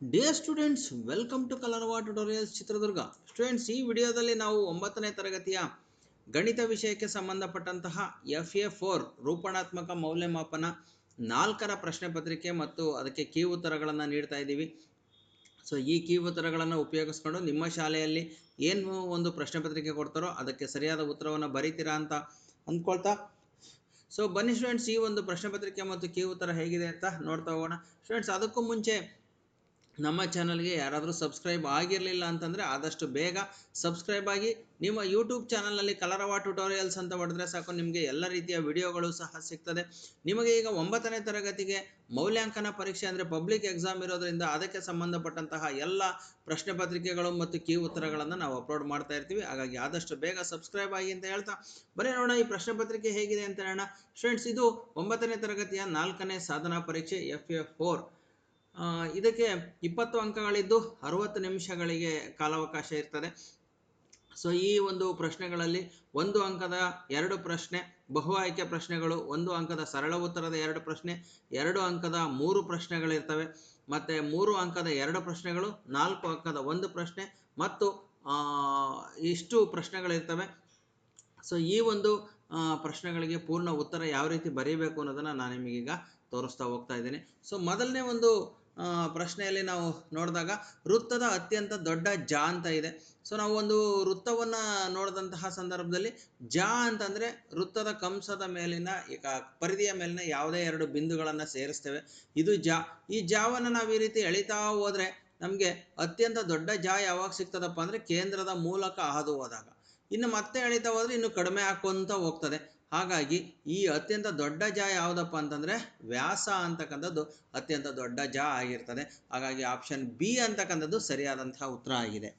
Dear students welcome to Kalarava tutorials Chitradurga students ಈ ವಿಡಿಯೋದಲ್ಲಿ ನಾವು ಒಂಬತ್ತನೇ ತರಗತಿಯ ಗಣಿತ ವಿಷಯಕ್ಕೆ ಸಂಬಂಧಪಟ್ಟಂತಹ ಎಫ್ ಎ ಫೋರ್ ರೂಪಣಾತ್ಮಕ ಮೌಲ್ಯಮಾಪನ ನಾಲ್ಕರ ಪ್ರಶ್ನೆ ಪತ್ರಿಕೆ ಮತ್ತು ಅದಕ್ಕೆ ಕೀ ಉತ್ತರಗಳನ್ನು ನೀಡ್ತಾ ಇದ್ದೀವಿ. ಸೊ ಈ ಕೀ ಉತ್ತರಗಳನ್ನು ಉಪಯೋಗಿಸ್ಕೊಂಡು ನಿಮ್ಮ ಶಾಲೆಯಲ್ಲಿ ಏನು ಒಂದು ಪ್ರಶ್ನೆ ಪತ್ರಿಕೆ ಕೊಡ್ತಾರೋ ಅದಕ್ಕೆ ಸರಿಯಾದ ಉತ್ತರವನ್ನು ಬರೀತೀರಾ ಅಂತ ಅಂದ್ಕೊಳ್ತಾ. ಸೊ ಬನ್ನಿ ಸ್ಟೂಡೆಂಟ್ಸ್ ಈ ಒಂದು ಪ್ರಶ್ನೆ ಪತ್ರಿಕೆ ಮತ್ತು ಕೀ ಉತ್ತರ ಹೇಗಿದೆ ಅಂತ ನೋಡ್ತಾ ಹೋಗೋಣ. ಸ್ಟೂಡೆಂಟ್ಸ್ ಅದಕ್ಕೂ ಮುಂಚೆ ನಮ್ಮ ಚಾನಲ್ಗೆ ಯಾರಾದರೂ ಸಬ್ಸ್ಕ್ರೈಬ್ ಆಗಿರಲಿಲ್ಲ ಅಂತಂದರೆ ಆದಷ್ಟು ಬೇಗ ಸಬ್ಸ್ಕ್ರೈಬ್ ಆಗಿ ನಿಮ್ಮ ಯೂಟ್ಯೂಬ್ ಚಾನಲ್ನಲ್ಲಿ ಕಲರವ ಟ್ಯುಟೋರಿಯಲ್ಸ್ ಅಂತ ಹೊಡೆದ್ರೆ ಸಾಕು, ನಿಮಗೆ ಎಲ್ಲ ರೀತಿಯ ವಿಡಿಯೋಗಳು ಸಹ ಸಿಗ್ತದೆ. ನಿಮಗೆ ಈಗ ಒಂಬತ್ತನೇ ತರಗತಿಗೆ ಮೌಲ್ಯಾಂಕನ ಪರೀಕ್ಷೆ ಅಂದರೆ ಪಬ್ಲಿಕ್ ಎಕ್ಸಾಮ್ ಇರೋದರಿಂದ ಅದಕ್ಕೆ ಸಂಬಂಧಪಟ್ಟಂತಹ ಎಲ್ಲ ಪ್ರಶ್ನೆ ಪತ್ರಿಕೆಗಳು ಮತ್ತು ಕೀ ಉತ್ತರಗಳನ್ನು ನಾವು ಅಪ್ಲೋಡ್ ಮಾಡ್ತಾ ಇರ್ತೀವಿ. ಹಾಗಾಗಿ ಆದಷ್ಟು ಬೇಗ ಸಬ್ಸ್ಕ್ರೈಬ್ ಆಗಿ ಅಂತ ಹೇಳ್ತಾ ಬರೀ ನೋಡೋಣ ಈ ಪ್ರಶ್ನೆ ಪತ್ರಿಕೆ ಹೇಗಿದೆ ಅಂತ ಹೇಳೋಣ. ಫ್ರೆಂಡ್ಸ್ ಇದು ಒಂಬತ್ತನೇ ತರಗತಿಯ ನಾಲ್ಕನೇ ಸಾಧನಾ ಪರೀಕ್ಷೆ ಎಫ್ ಎ ಫೋರ್ ಇದಕ್ಕೆ ಇಪ್ಪತ್ತು ಅಂಕಗಳಿದ್ದು ಅರುವತ್ತು ನಿಮಿಷಗಳಿಗೆ ಕಾಲಾವಕಾಶ ಇರ್ತದೆ. ಸೊ ಈ ಒಂದು ಪ್ರಶ್ನೆಗಳಲ್ಲಿ ಒಂದು ಅಂಕದ ಎರಡು ಪ್ರಶ್ನೆ, ಬಹು ಆಯ್ಕೆ ಪ್ರಶ್ನೆಗಳು ಒಂದು ಅಂಕದ ಸರಳ ಉತ್ತರದ ಎರಡು ಪ್ರಶ್ನೆ, ಎರಡು ಅಂಕದ ಮೂರು ಪ್ರಶ್ನೆಗಳಿರ್ತವೆ. ಮತ್ತು ಮೂರು ಅಂಕದ ಎರಡು ಪ್ರಶ್ನೆಗಳು, ನಾಲ್ಕು ಅಂಕದ ಒಂದು ಪ್ರಶ್ನೆ ಮತ್ತು ಇಷ್ಟು ಪ್ರಶ್ನೆಗಳಿರ್ತವೆ. ಸೊ ಈ ಒಂದು ಪ್ರಶ್ನೆಗಳಿಗೆ ಪೂರ್ಣ ಉತ್ತರ ಯಾವ ರೀತಿ ಬರೀಬೇಕು ಅನ್ನೋದನ್ನು ನಾನು ನಿಮಗೀಗ ತೋರಿಸ್ತಾ ಹೋಗ್ತಾ ಇದ್ದೀನಿ. ಸೊ ಮೊದಲನೇ ಒಂದು ಪ್ರಶ್ನೆಯಲ್ಲಿ ನಾವು ನೋಡಿದಾಗ ವೃತ್ತದ ಅತ್ಯಂತ ದೊಡ್ಡ ಜ ಅಂತ ಇದೆ. ಸೊ ನಾವು ಒಂದು ವೃತ್ತವನ್ನು ನೋಡಿದಂತಹ ಸಂದರ್ಭದಲ್ಲಿ ಜ ಅಂತಂದರೆ ವೃತ್ತದ ಕಂಸದ ಮೇಲಿನ ಪರಿಧಿಯ ಮೇಲಿನ ಯಾವುದೇ ಎರಡು ಬಿಂದುಗಳನ್ನು ಸೇರಿಸ್ತೇವೆ. ಇದು ಜ. ಈ ಜಾವನ್ನು ನಾವು ಈ ರೀತಿ ಎಳಿತಾ ಹೋದರೆ ನಮಗೆ ಅತ್ಯಂತ ದೊಡ್ಡ ಜ ಯಾವಾಗ ಸಿಗ್ತದಪ್ಪ ಅಂದರೆ ಕೇಂದ್ರದ ಮೂಲಕ ಹಾದು ಹೋದಾಗ. ಇನ್ನು ಮತ್ತೆ ಎಳಿತಾ ಹೋದರೆ ಇನ್ನು ಕಡಿಮೆ ಹಾಕೊಂತ ಹೋಗ್ತದೆ. ಹಾಗಾಗಿ ಈ ಅತ್ಯಂತ ದೊಡ್ಡ ಜ ಯಾವುದಪ್ಪ ಅಂತಂದರೆ ವ್ಯಾಸ ಅಂತಕ್ಕಂಥದ್ದು ಅತ್ಯಂತ ದೊಡ್ಡ ಜ ಆಗಿರ್ತದೆ. ಹಾಗಾಗಿ ಆಪ್ಷನ್ ಬಿ ಅಂತಕ್ಕಂಥದ್ದು ಸರಿಯಾದಂತಹ ಉತ್ತರ ಆಗಿದೆ.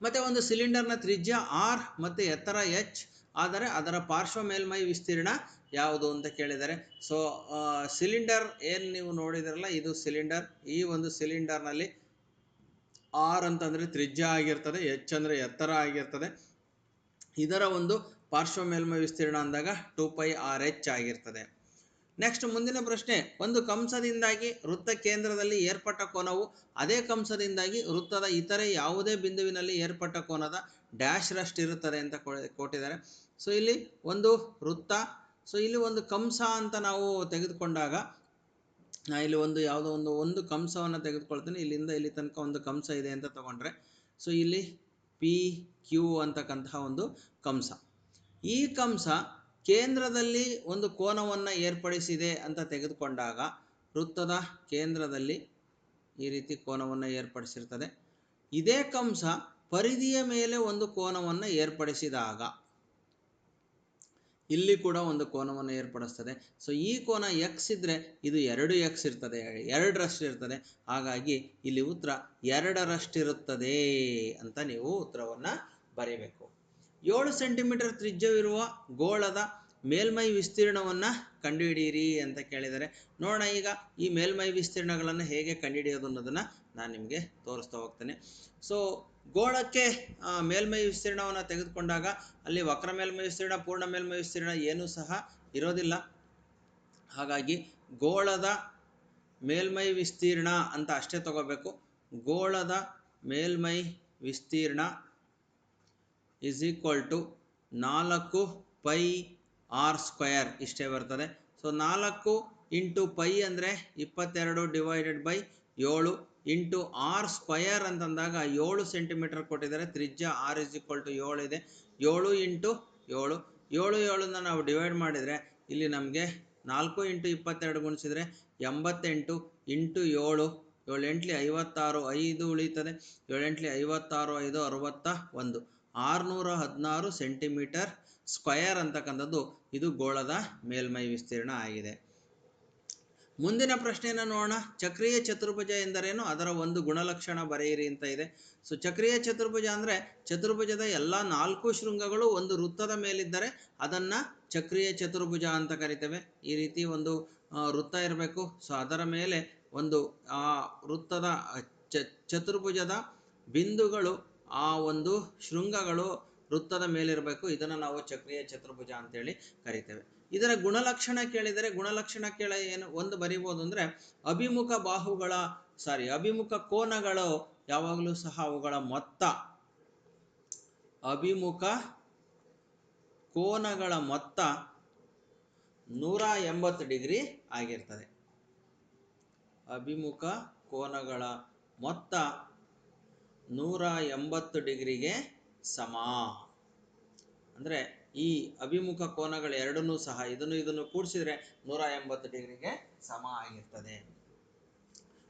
ಮತ್ತು ಒಂದು ಸಿಲಿಂಡರ್ನ ತ್ರಿಜ್ಯ ಆರ್ ಮತ್ತು ಎತ್ತರ ಎಚ್ ಆದರೆ ಅದರ ಪಾರ್ಶ್ವ ಮೇಲ್ಮೈ ವಿಸ್ತೀರ್ಣ ಯಾವುದು ಅಂತ ಕೇಳಿದರೆ. ಸೊ ಸಿಲಿಂಡರ್ ಏನು ನೀವು ನೋಡಿದಿರಲ್ಲ, ಇದು ಸಿಲಿಂಡರ್ ಈ ಒಂದು ಸಿಲಿಂಡರ್ನಲ್ಲಿ ಆರ್ ಅಂತಂದರೆ ತ್ರಿಜ್ಯ ಆಗಿರ್ತದೆ ಎಚ್ ಅಂದರೆ ಎತ್ತರ ಆಗಿರ್ತದೆ. ಇದರ ಒಂದು ಪಾರ್ಶ್ವ ಮೇಲ್ಮೈ ವಿಸ್ತೀರ್ಣ ಅಂದಾಗ ಟೂ ಪೈ ಆರ್ ಎಚ್ ಆಗಿರ್ತದೆ. ನೆಕ್ಸ್ಟ್ ಮುಂದಿನ ಪ್ರಶ್ನೆ, ಒಂದು ಕಂಸದಿಂದಾಗಿ ವೃತ್ತ ಕೇಂದ್ರದಲ್ಲಿ ಏರ್ಪಟ್ಟ ಕೋನವು ಅದೇ ಕಂಸದಿಂದಾಗಿ ವೃತ್ತದ ಇತರೆ ಯಾವುದೇ ಬಿಂದುವಿನಲ್ಲಿ ಏರ್ಪಟ್ಟ ಕೋನದ ಡ್ಯಾಶ್ ರಷ್ಟು ಇರುತ್ತದೆ ಅಂತ ಕೊಟ್ಟಿದ್ದಾರೆ. ಸೊ ಇಲ್ಲಿ ಒಂದು ವೃತ್ತ ಸೊ ಇಲ್ಲಿ ಒಂದು ಕಂಸ ಅಂತ ನಾವು ತೆಗೆದುಕೊಂಡಾಗ, ನಾ ಇಲ್ಲಿ ಒಂದು ಯಾವುದೋ ಒಂದು ಒಂದು ಕಂಸವನ್ನು ತೆಗೆದುಕೊಳ್ತೀನಿ. ಇಲ್ಲಿಂದ ಇಲ್ಲಿ ತನಕ ಒಂದು ಕಂಸ ಇದೆ ಅಂತ ತಗೊಂಡ್ರೆ ಸೊ ಇಲ್ಲಿ ಪಿ ಕ್ಯೂ ಅಂತಕ್ಕಂತಹ ಒಂದು ಕಂಸ. ಈ ಕಂಸ ಕೇಂದ್ರದಲ್ಲಿ ಒಂದು ಕೋನವನ್ನು ಏರ್ಪಡಿಸಿದೆ ಅಂತ ತೆಗೆದುಕೊಂಡಾಗ ವೃತ್ತದ ಕೇಂದ್ರದಲ್ಲಿ ಈ ರೀತಿ ಕೋನವನ್ನು ಏರ್ಪಡಿಸಿರ್ತದೆ. ಇದೇ ಕಂಸ ಪರಿಧಿಯ ಮೇಲೆ ಒಂದು ಕೋನವನ್ನು ಏರ್ಪಡಿಸಿದಾಗ ಇಲ್ಲಿ ಕೂಡ ಒಂದು ಕೋನವನ್ನು ಏರ್ಪಡಿಸ್ತದೆ. ಸೊ ಈ ಕೋನ ಎಕ್ಸ್ ಇದ್ದರೆ ಇದು ಎರಡು ಎಕ್ಸ್ ಇರ್ತದೆ, ಎರಡರಷ್ಟು ಇರ್ತದೆ. ಹಾಗಾಗಿ ಇಲ್ಲಿ ಉತ್ತರ ಎರಡರಷ್ಟಿರುತ್ತದೆ ಅಂತ ನೀವು ಉತ್ತರವನ್ನು ಬರೀಬೇಕು. ಏಳು ಸೆಂಟಿಮೀಟರ್ ತ್ರಿಜ್ಯವಿರುವ ಗೋಳದ ಮೇಲ್ಮೈ ವಿಸ್ತೀರ್ಣವನ್ನು ಕಂಡುಹಿಡಿಯಿರಿ ಅಂತ ಕೇಳಿದ್ದಾರೆ. ನೋಡೋಣ ಈಗ ಈ ಮೇಲ್ಮೈ ವಿಸ್ತೀರ್ಣಗಳನ್ನು ಹೇಗೆ ಕಂಡುಹಿಡಿಯೋದು ಅನ್ನೋದನ್ನು ನಾನು ನಿಮಗೆ ತೋರಿಸ್ತಾ ಹೋಗ್ತೇನೆ. ಸೊ ಗೋಳಕ್ಕೆ ಮೇಲ್ಮೈ ವಿಸ್ತೀರ್ಣವನ್ನು ತೆಗೆದುಕೊಂಡಾಗ ಅಲ್ಲಿ ವಕ್ರ ಮೇಲ್ಮೈ ವಿಸ್ತೀರ್ಣ, ಪೂರ್ಣ ಮೇಲ್ಮೈ ವಿಸ್ತೀರ್ಣ ಏನೂ ಸಹ ಇರೋದಿಲ್ಲ. ಹಾಗಾಗಿ ಗೋಳದ ಮೇಲ್ಮೈ ವಿಸ್ತೀರ್ಣ ಅಂತ ಅಷ್ಟೇ ತಗೋಬೇಕು. ಗೋಳದ ಮೇಲ್ಮೈ ವಿಸ್ತೀರ್ಣ ಇಸ್ ಈಕ್ವಲ್ ಟು ನಾಲ್ಕು ಪೈ ಆರ್ ಸ್ಕ್ವಯರ್ ಇಷ್ಟೇ ಬರ್ತದೆ. ಸೊ ನಾಲ್ಕು ಇಂಟು ಪೈ ಅಂದರೆ ಇಪ್ಪತ್ತೆರಡು ಡಿವೈಡೆಡ್ ಬೈ ಏಳು ಇಂಟು ಆರ್ ಸ್ಕ್ವಯರ್ ಅಂತಂದಾಗ ಏಳು ಸೆಂಟಿಮೀಟರ್ ಕೊಟ್ಟಿದ್ದಾರೆ. ತ್ರಿಜ್ಯ ಆರ್ ಇಸ್ ಈಕ್ವಲ್ ಟು ಏಳು ಇದೆ. ಏಳು ಇಂಟು ಏಳು. ಏಳು ಏಳನ್ನ ನಾವು ಡಿವೈಡ್ ಮಾಡಿದರೆ ಇಲ್ಲಿ ನಮಗೆ ನಾಲ್ಕು ಇಂಟು ಇಪ್ಪತ್ತೆರಡು ಗುಣಿಸಿದರೆ ಎಂಬತ್ತೆಂಟು ಇಂಟು ಏಳು. ಏಳೆಂಟ್ಲಿ ಐವತ್ತಾರು ಐದು ಉಳೀತದೆ ಏಳೆಂಟ್ಲಿ ಐವತ್ತಾರು ಐದು ಅರುವತ್ತ ಒಂದು. ಆರುನೂರ ಹದಿನಾರು ಸೆಂಟಿಮೀಟರ್ ಸ್ಕ್ವಯರ್ ಅಂತಕ್ಕಂಥದ್ದು ಇದು ಗೋಳದ ಮೇಲ್ಮೈ ವಿಸ್ತೀರ್ಣ ಆಗಿದೆ. ಮುಂದಿನ ಪ್ರಶ್ನೆಯನ್ನು ನೋಡೋಣ. ಚಕ್ರೀಯ ಚತುರ್ಭುಜ ಎಂದರೇನು? ಅದರ ಒಂದು ಗುಣಲಕ್ಷಣ ಬರೆಯಿರಿ ಅಂತ ಇದೆ. ಸೊ ಚಕ್ರೀಯ ಚತುರ್ಭುಜ ಅಂದರೆ ಚತುರ್ಭುಜದ ಎಲ್ಲ ನಾಲ್ಕು ಶೃಂಗಗಳು ಒಂದು ವೃತ್ತದ ಮೇಲಿದ್ದರೆ ಅದನ್ನು ಚಕ್ರೀಯ ಚತುರ್ಭುಜ ಅಂತ ಕರಿತೇವೆ. ಈ ರೀತಿ ಒಂದು ವೃತ್ತ ಇರಬೇಕು. ಸೊ ಅದರ ಮೇಲೆ ಒಂದು, ಆ, ವೃತ್ತದ ಚತುರ್ಭುಜದ ಬಿಂದುಗಳು ಆ ಒಂದು ಶೃಂಗಗಳು ವೃತ್ತದ ಮೇಲಿರಬೇಕು. ಇದನ್ನು ನಾವು ಚಕ್ರೀಯ ಚತುರ್ಭುಜ ಅಂತೇಳಿ ಕರಿತೇವೆ. ಇದರ ಗುಣಲಕ್ಷಣ ಕೇಳಿದರೆ, ಗುಣಲಕ್ಷಣ ಕೇಳ ಏನು, ಒಂದು ಬರಿಬೋದು ಅಂದರೆ ಅಭಿಮುಖ ಬಾಹುಗಳ ಸಾರಿ ಅಭಿಮುಖ ಕೋನಗಳು ಯಾವಾಗಲೂ ಸಹ ಅವುಗಳ ಮೊತ್ತ. ಅಭಿಮುಖ ಕೋನಗಳ ಮೊತ್ತ ನೂರ ಎಂಬತ್ತು ಡಿಗ್ರಿ ಆಗಿರ್ತದೆ. ಅಭಿಮುಖ ಕೋನಗಳ ಮೊತ್ತ ನೂರ ಎಂಬತ್ತು ಡಿಗ್ರಿಗೆ ಸಮ. ಅಂದರೆ ಈ ಅಭಿಮುಖ ಕೋನಗಳು ಎರಡನ್ನೂ ಸಹ ಇದನ್ನು ಇದನ್ನು ಕೂಡಿಸಿದ್ರೆ ನೂರ ಎಂಬತ್ತು ಡಿಗ್ರಿಗೆ ಸಮ ಆಗಿರ್ತದೆ.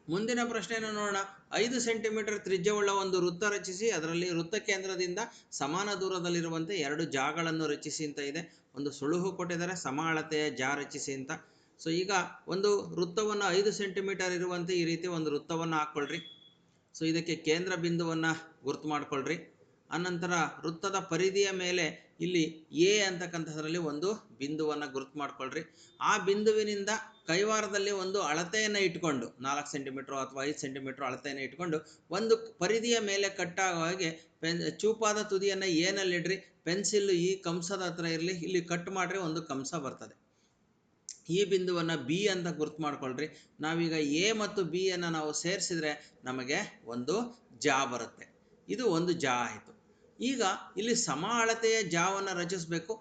ಮುಂದಿನ ಪ್ರಶ್ನೆಯನ್ನು ನೋಡೋಣ. ಐದು ಸೆಂಟಿಮೀಟರ್ ತ್ರಿಜ್ಯವುಳ್ಳ ಒಂದು ವೃತ್ತ ರಚಿಸಿ, ಅದರಲ್ಲಿ ವೃತ್ತ ಕೇಂದ್ರದಿಂದ ಸಮಾನ ದೂರದಲ್ಲಿರುವಂತೆ ಎರಡು ಜಾಗಳನ್ನು ರಚಿಸಿ ಅಂತ ಇದೆ. ಒಂದು ಸುಳುಹು ಕೊಟ್ಟಿದ್ದಾರೆ ಸಮ ಅಳತೆಯ ಜಾ ರಚಿಸಿ ಅಂತ. ಸೊ ಈಗ ಒಂದು ವೃತ್ತವನ್ನು ಐದು ಸೆಂಟಿಮೀಟರ್ ಇರುವಂತೆ ಈ ರೀತಿ ಒಂದು ವೃತ್ತವನ್ನು ಹಾಕ್ಕೊಳ್ರಿ. ಸೊ ಇದಕ್ಕೆ ಕೇಂದ್ರ ಬಿಂದುವನ್ನು ಗುರ್ತು ಮಾಡ್ಕೊಳ್ರಿ. ಅನಂತರ ವೃತ್ತದ ಪರಿಧಿಯ ಮೇಲೆ ಇಲ್ಲಿ ಎ ಅಂತಕ್ಕಂಥದ್ರಲ್ಲಿ ಒಂದು ಬಿಂದುವನ್ನು ಗುರುತು ಮಾಡ್ಕೊಳ್ರಿ. ಆ ಬಿಂದುವಿನಿಂದ ಕೈವಾರದಲ್ಲಿ ಒಂದು ಅಳತೆಯನ್ನು ಇಟ್ಕೊಂಡು, ನಾಲ್ಕು ಸೆಂಟಿಮೀಟ್ರ್ ಅಥವಾ ಐದು ಸೆಂಟಿಮೀಟ್ರ್ ಅಳತೆಯನ್ನು ಇಟ್ಕೊಂಡು ಒಂದು ಪರಿಧಿಯ ಮೇಲೆ ಕಟ್ಟಾಗೋ ಹಾಗೆ ಪೆನ್, ಚೂಪಾದ ತುದಿಯನ್ನು ಏನಲ್ಲಿಡ್ರಿ ಪೆನ್ಸಿಲ್ ಈ ಕಂಸದ ಹತ್ರ ಇರಲಿ, ಇಲ್ಲಿ ಕಟ್ ಮಾಡ್ರಿ ಒಂದು ಕಂಸ ಬರ್ತದೆ. ಈ ಬಿಂದುವನ್ನು ಬಿ ಅಂತ ಗುರುತು ಮಾಡ್ಕೊಳ್ರಿ. ನಾವೀಗ ಎ ಮತ್ತು ಬಿ ಅನ್ನು ನಾವು ಸೇರಿಸಿದ್ರೆ ನಮಗೆ ಒಂದು ಜಾ ಬರುತ್ತೆ. ಇದು ಒಂದು ಜಾ ಆಯಿತು. ಈಗ ಇಲ್ಲಿ ಸಮ ಅಳತೆಯ ಜಾವನ್ನು ರಚಿಸಬೇಕು.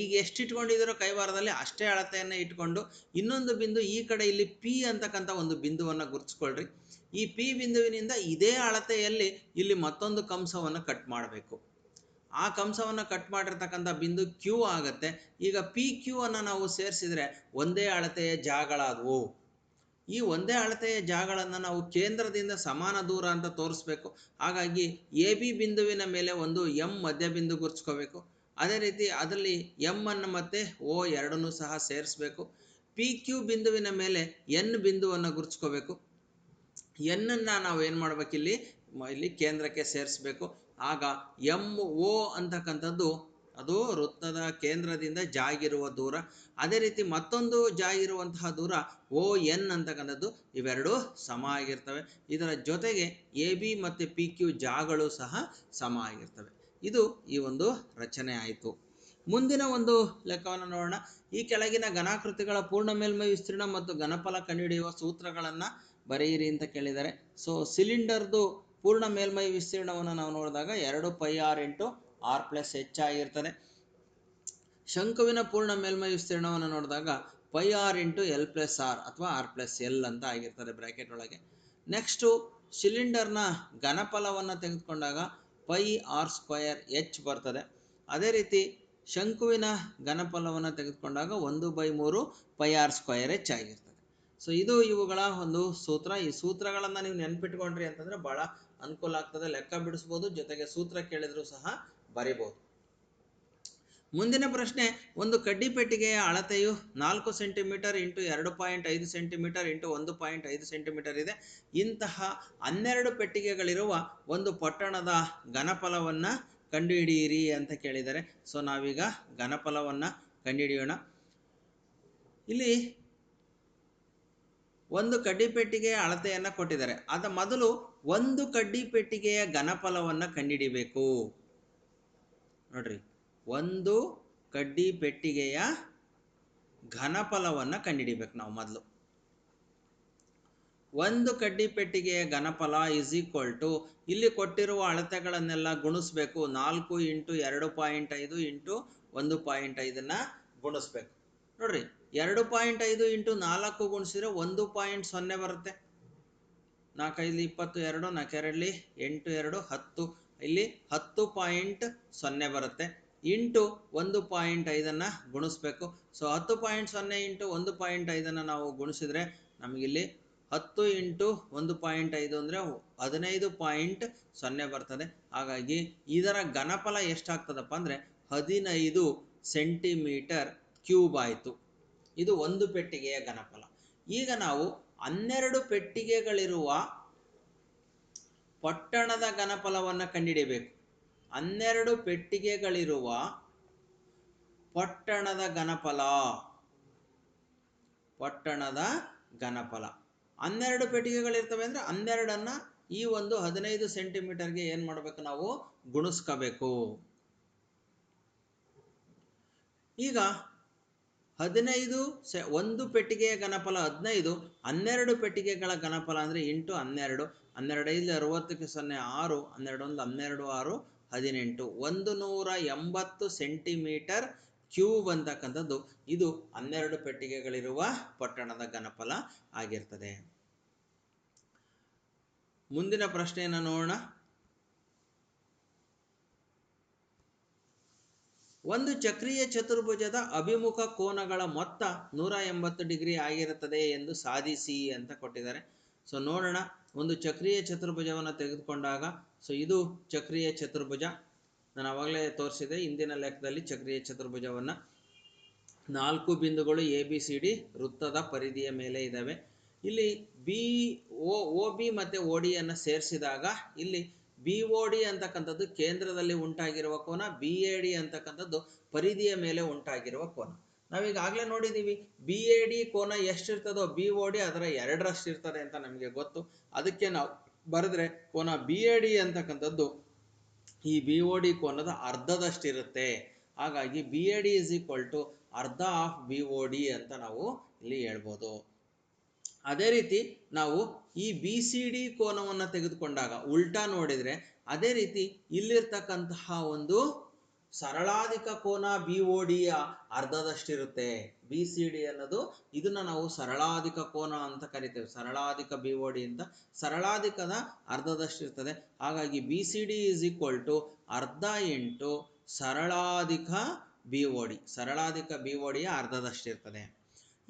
ಈಗ ಎಷ್ಟು ಇಟ್ಕೊಂಡಿದ್ದೀರೋ ಕೈವಾರದಲ್ಲಿ ಅಷ್ಟೇ ಅಳತೆಯನ್ನು ಇಟ್ಕೊಂಡು ಇನ್ನೊಂದು ಬಿಂದು ಈ ಕಡೆ ಇಲ್ಲಿ ಪಿ ಅಂತಕ್ಕಂಥ ಒಂದು ಬಿಂದುವನ್ನು ಗುರುತಿಸ್ಕೊಳ್ರಿ. ಈ ಪಿ ಬಿಂದುವಿನಿಂದ ಇದೇ ಅಳತೆಯಲ್ಲಿ ಇಲ್ಲಿ ಮತ್ತೊಂದು ಕಂಸವನ್ನು ಕಟ್ ಮಾಡಬೇಕು. ಆ ಕಂಸವನ್ನು ಕಟ್ ಮಾಡಿರ್ತಕ್ಕಂಥ ಬಿಂದು ಕ್ಯೂ ಆಗುತ್ತೆ. ಈಗ ಪಿ ಕ್ಯೂ ಅನ್ನು ನಾವು ಸೇರಿಸಿದ್ರೆ ಒಂದೇ ಅಳತೆಯ ಜಾಗಳಾದವು. ಈ ಒಂದೇ ಅಳತೆಯ ಜಾಗಳನ್ನು ನಾವು ಕೇಂದ್ರದಿಂದ ಸಮಾನ ದೂರ ಅಂತ ತೋರಿಸ್ಬೇಕು. ಹಾಗಾಗಿ ಎ ಬಿ ಬಿಂದುವಿನ ಮೇಲೆ ಒಂದು ಎಂ ಮಧ್ಯಬಿಂದು ಗುರ್ಸ್ಕೋಬೇಕು ಅದೇ ರೀತಿ ಅದರಲ್ಲಿ ಎಂ ಅನ್ನು ಮತ್ತೆ ಓ ಎರಡನ್ನೂ ಸಹ ಸೇರಿಸ್ಬೇಕು. ಪಿ ಕ್ಯೂ ಬಿಂದುವಿನ ಮೇಲೆ ಎನ್ ಬಿಂದುವನ್ನು ಗುರುತಿಸ್ಕೋಬೇಕು ಎನ್ನನ್ನು ನಾವು ಏನು ಮಾಡ್ಬೇಕು ಇಲ್ಲಿ ಇಲ್ಲಿ ಕೇಂದ್ರಕ್ಕೆ ಸೇರಿಸ್ಬೇಕು. ಆಗ ಎಂ ಒ ಅಂತಕ್ಕಂಥದ್ದು, ಅದು ವೃತ್ತದ ಕೇಂದ್ರದಿಂದ ಜಾಗಿರುವ ದೂರ. ಅದೇ ರೀತಿ ಮತ್ತೊಂದು ಜಾಗಿರುವಂತಹ ದೂರ ಓ ಎನ್ ಅಂತಕ್ಕಂಥದ್ದು. ಇವೆರಡೂ ಸಮ ಆಗಿರ್ತವೆ ಇದರ ಜೊತೆಗೆ ಎ ಬಿ ಮತ್ತು ಪಿ ಕ್ಯೂ ಜಾಗಳು ಸಹ ಸಮ ಆಗಿರ್ತವೆ ಇದು ಈ ಒಂದು ರಚನೆ ಆಯಿತು. ಮುಂದಿನ ಒಂದು ಲೆಕ್ಕವನ್ನು ನೋಡೋಣ. ಈ ಕೆಳಗಿನ ಘನಾಕೃತಿಗಳ ಪೂರ್ಣ ಮೇಲ್ಮೈ ವಿಸ್ತೀರ್ಣ ಮತ್ತು ಘನಫಲ ಕಂಡುಹಿಡಿಯುವ ಸೂತ್ರಗಳನ್ನು ಬರೆಯಿರಿ ಅಂತ ಕೇಳಿದ್ದಾರೆ. ಸೊ ಸಿಲಿಂಡರ್ದು ಪೂರ್ಣ ಮೇಲ್ಮೈ ವಿಸ್ತೀರ್ಣವನ್ನು ನಾವು ನೋಡಿದಾಗ ಎರಡು pi r into r plus h ಆಗಿರ್ತದೆ ಶಂಕುವಿನ ಪೂರ್ಣ ಮೇಲ್ಮೈ ವಿಸ್ತೀರ್ಣವನ್ನು ನೋಡಿದಾಗ pi r into l plus r ಅಥವಾ ಆರ್ ಪ್ಲಸ್ ಎಲ್ ಅಂತ ಆಗಿರ್ತದೆ ಬ್ರ್ಯಾಕೆಟ್ ಒಳಗೆ. ನೆಕ್ಸ್ಟು ಸಿಲಿಂಡರ್ನ ಘನಫಲವನ್ನು ತೆಗೆದುಕೊಂಡಾಗ ಪೈ ಆರ್ ಸ್ಕ್ವಯರ್ ಎಚ್ ಬರ್ತದೆ. ಅದೇ ರೀತಿ ಶಂಕುವಿನ ಘನಫಲವನ್ನು ತೆಗೆದುಕೊಂಡಾಗ ಒಂದು ಬೈ ಮೂರು ಪೈ ಆರ್ ಸ್ಕ್ವಯರ್ ಎಚ್ ಆಗಿರ್ತದೆ. ಸೊ ಇದು ಇವುಗಳ ಒಂದು ಸೂತ್ರ. ಈ ಸೂತ್ರಗಳನ್ನು ನೀವು ನೆನ್ಪಿಟ್ಕೊಂಡ್ರಿ ಅಂತಂದರೆ ಭಾಳ ಅನುಕೂಲ ಆಗ್ತದೆ, ಲೆಕ್ಕ ಬಿಡಿಸ್ಬೋದು, ಜೊತೆಗೆ ಸೂತ್ರ ಕೇಳಿದ್ರು ಸಹ ಬರಿಬೋದು. ಮುಂದಿನ ಪ್ರಶ್ನೆ, ಒಂದು ಕಡ್ಡಿ ಪೆಟ್ಟಿಗೆಯ ಅಳತೆಯು ನಾಲ್ಕು ಸೆಂಟಿಮೀಟರ್ ಇಂಟು ಎರಡು ಪಾಯಿಂಟ್ ಐದು ಸೆಂಟಿಮೀಟರ್ ಇಂಟು ಒಂದು ಪಾಯಿಂಟ್ ಐದು ಸೆಂಟಿಮೀಟರ್ ಇದೆ. ಇಂತಹ ಹನ್ನೆರಡು ಪೆಟ್ಟಿಗೆಗಳಿರುವ ಒಂದು ಪಟ್ಟಣದ ಘನಫಲವನ್ನ ಕಂಡುಹಿಡಿಯಿರಿ ಅಂತ ಕೇಳಿದ್ದಾರೆ. ಸೊ, ನಾವೀಗ ಘನಫಲವನ್ನ ಕಂಡುಹಿಡಿಯೋಣ. ಇಲ್ಲಿ ಒಂದು ಕಡ್ಡಿ ಪೆಟ್ಟಿಗೆಯ ಅಳತೆಯನ್ನು ಕೊಟ್ಟಿದ್ದಾರೆ. ಅದ ಮೊದಲು ಒಂದು ಕಡ್ಡಿ ಪೆಟ್ಟಿಗೆಯ ಘನಫಲವನ್ನು ಕಂಡುಹಿಡಿಬೇಕು ನೋಡ್ರಿ, ಒಂದು ಕಡ್ಡಿ ಪೆಟ್ಟಿಗೆಯ ಘನಫಲವನ್ನು ಕಂಡುಹಿಡಿಬೇಕು ನಾವು ಮೊದಲು. ಒಂದು ಕಡ್ಡಿ ಪೆಟ್ಟಿಗೆಯ ಘನಫಲ ಇಸ್ ಈಕ್ವಲ್ ಟು ಇಲ್ಲಿ ಕೊಟ್ಟಿರುವ ಅಳತೆಗಳನ್ನೆಲ್ಲ ಗುಣಿಸ್ಬೇಕು. ನಾಲ್ಕು ಇಂಟು ಎರಡು ಪಾಯಿಂಟ್ ಐದು ಇಂಟು ಒಂದು ಪಾಯಿಂಟ್ ಐದನ್ನು ಗುಣಿಸ್ಬೇಕು. ನೋಡ್ರಿ, ಎರಡು ಪಾಯಿಂಟ್ ಐದು ಇಂಟು ನಾಲ್ಕು ಗುಣಿಸಿದ್ರೆ ಒಂದು ಪಾಯಿಂಟ್ ಸೊನ್ನೆ ಬರುತ್ತೆ. ನಾಲ್ಕೈದು ಇಪ್ಪತ್ತು ಎರಡು ನಾಲ್ಕೆರಡಲಿ ಎಂಟು ಎರಡು, ಹತ್ತು. ಇಲ್ಲಿ ಹತ್ತು ಪಾಯಿಂಟ್ ಸೊನ್ನೆ ಬರುತ್ತೆ. ಇಂಟು ಒಂದು ಪಾಯಿಂಟ್ ಐದನ್ನು ಗುಣಿಸ್ಬೇಕು. ಸೊ, ಹತ್ತು ಪಾಯಿಂಟ್ ಸೊನ್ನೆ ಇಂಟು ಒಂದು ಪಾಯಿಂಟ್ ಐದನ್ನು ನಾವು ಗುಣಿಸಿದರೆ ನಮಗಿಲ್ಲಿ ಹತ್ತು ಇಂಟು ಒಂದು ಪಾಯಿಂಟ್ ಐದು ಅಂದರೆ ಹದಿನೈದು ಪಾಯಿಂಟ್ ಸೊನ್ನೆ ಬರ್ತದೆ. ಹಾಗಾಗಿ ಇದರ ಘನಫಲ ಎಷ್ಟಾಗ್ತದಪ್ಪ ಅಂದರೆ ಹದಿನೈದು ಸೆಂಟಿಮೀಟರ್ ಕ್ಯೂಬ್ ಆಯಿತು. ಇದು ಒಂದು ಪೆಟ್ಟಿಗೆಯ ಘನಫಲ. ಈಗ ನಾವು ಹನ್ನೆರಡು ಪೆಟ್ಟಿಗೆಗಳಿರುವ ಪಟ್ಟಣದ ಘನಫಲವನ್ನು ಕಂಡುಹಿಡಿಯಬೇಕು ಹನ್ನೆರಡು ಪೆಟ್ಟಿಗೆಗಳಿರುವ ಪಟ್ಟಣದ ಘನಫಲ. ಪಟ್ಟಣದ ಘನಫಲ. ಹನ್ನೆರಡು ಪೆಟ್ಟಿಗೆಗಳಿರ್ತವೆ ಅಂದರೆ ಹನ್ನೆರಡನ್ನು ಈ ಒಂದು ಹದಿನೈದು ಸೆಂಟಿಮೀಟರ್ಗೆ ಏನು ಮಾಡಬೇಕು ನಾವು ಗುಣಿಸ್ಕೋಬೇಕು. ಈಗ ಹದಿನೈದು ಸೆ, ಒಂದು ಪೆಟ್ಟಿಗೆಯ ಘನಫಲ ಹದಿನೈದು, ಹನ್ನೆರಡು ಪೆಟ್ಟಿಗೆಗಳ ಘನಫಲ ಅಂದರೆ ಎಂಟು, ಹನ್ನೆರಡು ಹನ್ನೆರಡೈದು ಅರವತ್ತಕ್ಕೆ ಸೊನ್ನೆ, ಆರು ಹನ್ನೆರಡು ಒಂದು ಹನ್ನೆರಡು, ಆರು, ಹದಿನೆಂಟು. ಒಂದು ನೂರ ಎಂಬತ್ತು ಸೆಂಟಿಮೀಟರ್ ಕ್ಯೂಬ್ ಅಂತಕ್ಕಂಥದ್ದು ಇದು ಹನ್ನೆರಡು ಪೆಟ್ಟಿಗೆಗಳಿರುವ ಪಟ್ಟಣದ ಘನಫಲ ಆಗಿರ್ತದೆ. ಮುಂದಿನ ಪ್ರಶ್ನೆಯನ್ನು ನೋಡೋಣ. ಒಂದು ಚಕ್ರೀಯ ಚತುರ್ಭುಜದ ಅಭಿಮುಖ ಕೋನಗಳ ಮೊತ್ತ ನೂರ ಎಂಬತ್ತು ಡಿಗ್ರಿ ಆಗಿರುತ್ತದೆ ಎಂದು ಸಾಧಿಸಿ ಅಂತ ಕೊಟ್ಟಿದ್ದಾರೆ. ಸೊ ನೋಡೋಣ. ಒಂದು ಚಕ್ರೀಯ ಚತುರ್ಭುಜವನ್ನು ತೆಗೆದುಕೊಂಡಾಗ ಸೊ ಇದು ಚಕ್ರೀಯ ಚತುರ್ಭುಜ. ನಾನು ಆವಾಗಲೇ ತೋರಿಸಿದೆ ಇಂದಿನ ಲೆಕ್ಕದಲ್ಲಿ ಚಕ್ರೀಯ ಚತುರ್ಭುಜವನ್ನು. ನಾಲ್ಕು ಬಿಂದುಗಳು ಎ, ಬಿ, ಸಿ, ಡಿ ವೃತ್ತದ ಪರಿಧಿಯ ಮೇಲೆ ಇದ್ದಾವೆ. ಇಲ್ಲಿ ಬಿ, ಓ ಒ ಬಿ ಮತ್ತು ಒ ಡಿಯನ್ನು ಸೇರಿಸಿದಾಗ, ಇಲ್ಲಿ ಬಿ ಒ ಡಿ ಅಂತಕ್ಕಂಥದ್ದು ಕೇಂದ್ರದಲ್ಲಿ ಉಂಟಾಗಿರುವ ಕೋನ, ಬಿ ಎ ಡಿ ಅಂತಕ್ಕಂಥದ್ದು ಪರಿಧಿಯ ಮೇಲೆ ಉಂಟಾಗಿರುವ ಕೋನ. ನಾವೀಗಾಗಲೇ ನೋಡಿದ್ದೀವಿ ಬಿ ಎ ಡಿ ಕೋನ ಎಷ್ಟಿರ್ತದೋ, ಬಿ ಒ ಡಿ ಅದರ ಎರಡರಷ್ಟು ಇರ್ತದೆ ಅಂತ ನಮಗೆ ಗೊತ್ತು. ಅದಕ್ಕೆ ನಾವು ಬರೆದ್ರೆ ಕೋನ ಬಿ ಎ ಡಿ ಅಂತಕ್ಕಂಥದ್ದು ಈ ಬಿ ಒ ಡಿ ಕೋನದ ಅರ್ಧದಷ್ಟಿರುತ್ತೆ. ಹಾಗಾಗಿ B A D is equal to ಅರ್ಧ ಆಫ್ ಬಿ ಒ ಡಿ ಅಂತ ನಾವು ಇಲ್ಲಿ ಹೇಳ್ಬೋದು. ಅದೇ ರೀತಿ ನಾವು ಈ ಬಿ ಸಿ ಡಿ ಕೋನವನ್ನು ತೆಗೆದುಕೊಂಡಾಗ ಉಲ್ಟಾ ನೋಡಿದರೆ ಅದೇ ರೀತಿ ಇಲ್ಲಿರ್ತಕ್ಕಂತಹ ಒಂದು ಸರಳಾಧಿಕ ಕೋನ ಬಿ ಒ ಡಿಯ ಅರ್ಧದಷ್ಟಿರುತ್ತೆ. ಬಿ ಸಿ ಡಿ ಅನ್ನೋದು ಇದನ್ನ ನಾವು ಸರಳಾಧಿಕ ಕೋನ ಅಂತ ಕರಿತೇವೆ. ಸರಳಾಧಿಕ ಬಿ ಒ ಡಿ ಅಂತ ಸರಳಾಧಿಕದ ಅರ್ಧದಷ್ಟಿರ್ತದೆ. ಹಾಗಾಗಿ B C D is equal to ಅರ್ಧ ಎಂಟು ಸರಳಾಧಿಕ ಬಿ ಒ ಡಿ ಸರಳಾಧಿಕ ಬಿ ಒ ಡಿಯ ಅರ್ಧದಷ್ಟಿರ್ತದೆ.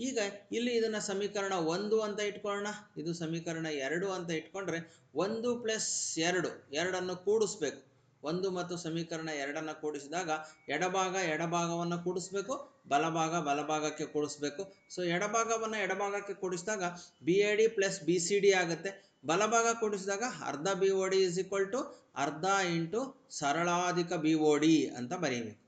ಈಗ ಇಲ್ಲಿ ಇದನ್ನ ಸಮೀಕರಣ ಒಂದು ಅಂತ ಇಟ್ಕೊಳ್ಳೋಣ. ಇದು ಸಮೀಕರಣ ಎರಡು ಅಂತ ಇಟ್ಕೊಂಡ್ರೆ ಒಂದು ಪ್ಲಸ್ ಎರಡು, ಎರಡನ್ನು ಕೂಡಿಸ್ಬೇಕು. ಒಂದು ಮತ್ತು ಸಮೀಕರಣ ಎರಡನ್ನು ಕೂಡಿಸಿದಾಗ ಎಡಭಾಗ ಎಡಭಾಗವನ್ನು ಕೂಡಿಸ್ಬೇಕು, ಬಲಭಾಗ ಬಲಭಾಗಕ್ಕೆ ಕೂಡಿಸ್ಬೇಕು. ಸೊ ಎಡಭಾಗವನ್ನು ಎಡಭಾಗಕ್ಕೆ ಕೂಡಿಸಿದಾಗ B A D plus B C D ಆಗುತ್ತೆ. ಬಲಭಾಗ ಕೂಡಿಸಿದಾಗ ಅರ್ಧ B O D is equal to ಅರ್ಧ ಇಂಟು ಸರಳಾಧಿಕ ಬಿ ಒ ಡಿ ಅಂತ ಬರೀಬೇಕು.